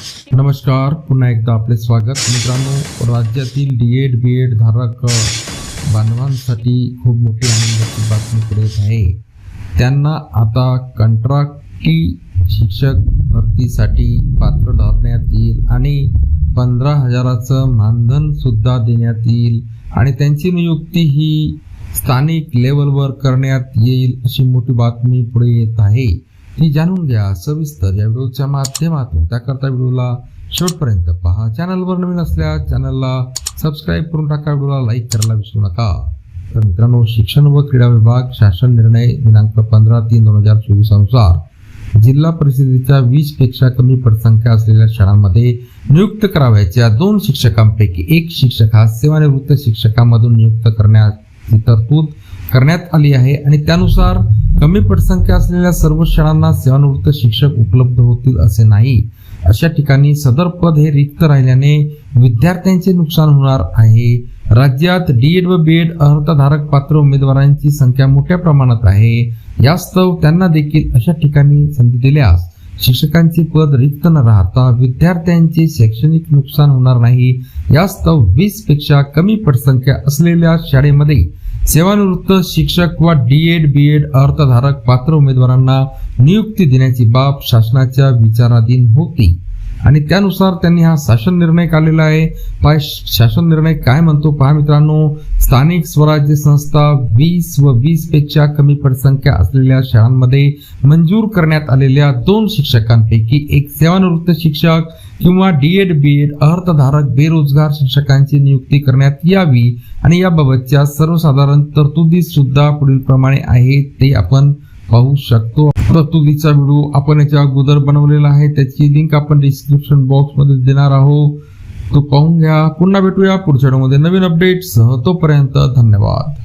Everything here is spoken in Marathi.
नमस्कार पुन्हा एकदा आपले स्वागत. मित्रांनो राज्यातील डी एड बी एड धारक बांधवांसाठी खूप मोठी आनंदाची बातमी पुढे येत आहे. त्यांना आता कंत्राटी शिक्षक भरतीसाठी पात्र ठरण्यात येईल आणि पंधरा हजाराचं मानधन सुद्धा देण्यात येईल आणि त्यांची नियुक्ती ही स्थानिक लेवलवर करण्यात येईल अशी मोठी बातमी पुढे येत आहे. ती जाणून घ्या सविस्तर या व्हिडिओच्या माध्यमातून. त्याकरता व्हिडिओला शेवटपर्यंत पहा. चॅनलवर नवीन असल्यास चॅनलला सबस्क्राईब करून टाका. व्हिडिओला लाईक करायला विसरू नका. तर मित्रांनो शिक्षण व क्रीडा विभाग शासन निर्णय दिनांक पंधरा तीन दोन हजार चोवीस अनुसार जिल्हा परिषदेच्या वीसपेक्षा कमी पटसंख्या असलेल्या शाळांमध्ये नियुक्त करावयाच्या दोन शिक्षकांपैकी एक शिक्षक हा सेवानिवृत्त शिक्षकांमधून नियुक्त करण्याची तरतूद करण्यात आली आहे. आणि त्यानुसार कमी पटसंख्या असलेल्या सर्व शाळांना सेवानिवृत्त शिक्षक उपलब्ध होतील असे नाही. अशा ठिकाणी सदर पद हे रिक्त राहिल्याने विद्यार्थ्यांचे नुकसान होणार आहे. राज्यात डीएड व बीएड अर्हताधारक पात्र उमेदवारांची संख्या मोठ्या प्रमाणात आहे. यास्तव त्यांना देखील अशा ठिकाणी संधी दिल्यास शिक्षकांचे पद रिक्त न राहता विद्यार्थ्यांचे शैक्षणिक नुकसान होणार नाही. यास्तव वीसपेक्षा कमी पटसंख्या असलेल्या शाळेमध्ये सेवानिवृत्त शिक्षक व डीएड बीएड अर्थधारक पात्र उमेदवारांना नियुक्ती देण्याची बाब शासनाच्या विचाराधीन होती. आणि त्यानुसार त्यांनी हा शासन निर्णय काढलेला आहे. पाय शासन निर्णय काय म्हणतो पहा मित्रांनो. स्थानिक स्वराज्य संस्था वीस व वीसपेक्षा कमी पटसंख्या असलेल्या शाळांमध्ये मंजूर करण्यात आलेल्या दोन शिक्षकांपैकी एक सेवानिवृत्त शिक्षक किंवा डीएड बीएड अर्थधारक बेरोजगार शिक्षकांची नियुक्ती करण्यात यावी आणि याबाबतच्या सर्वसाधारण तरतुदी सुद्धा पुढील प्रमाणे आहे ते आपण पाहू शकतो. तरतुदीचा व्हिडिओ आपण याच्या अगोदर बनवलेला आहे. त्याची लिंक आपण डिस्क्रिप्शन बॉक्समध्ये देणार आहोत. तो पाहून घ्या. पुन्हा भेटूया पुढच्या व्हिडिओमध्ये. नवीन अपडेट सह तोपर्यंत धन्यवाद.